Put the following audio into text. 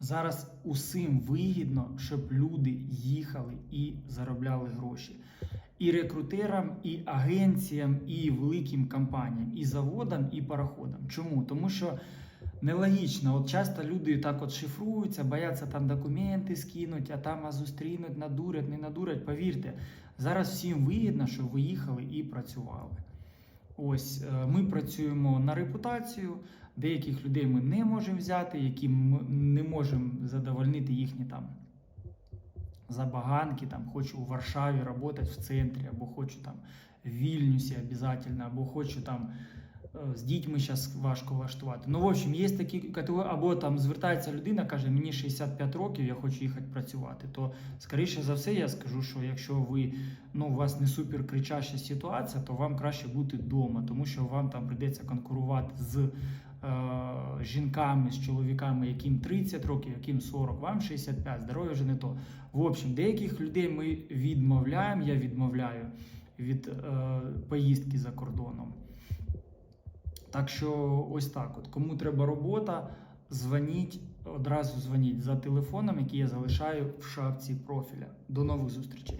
Зараз усім вигідно, щоб люди їхали і заробляли гроші. І рекрутерам, і агенціям, і великим компаніям, і заводам, і пароходам. Чому? Тому що нелогічно. От часто люди так от шифруються, бояться там документи скинуть, а там а зустрінуть, надурять, не надурять. Повірте, зараз всім вигідно, щоб ви їхали і працювали. Ось е, ми працюємо на репутацію. Деяких людей ми не можемо взяти, які ми не можемо задовольнити їхні там забаганки. Там хочу у Варшаві працювати в центрі, або хочу там в Вільнюсі обов'язково, або хочу там з дітьми зараз важко влаштувати. Ну, в общем, є такі категорії, або там звертається людина, каже, мені 65 років, я хочу їхати працювати. То, скоріше за все, я скажу, що якщо ви ну, у вас не супер кричаща ситуація, то вам краще бути вдома, тому що вам там прийдеться конкурувати з е, жінками, з чоловіками, яким 30 років, яким 40, вам 65, здоров'я вже не то. В общем, деяких людей ми відмовляємо, я відмовляю від е, поїздки за кордоном. Так що ось так. От. Кому треба робота, дзвоніть, одразу дзвоніть за телефоном, який я залишаю в шапці профіля. До нових зустрічей.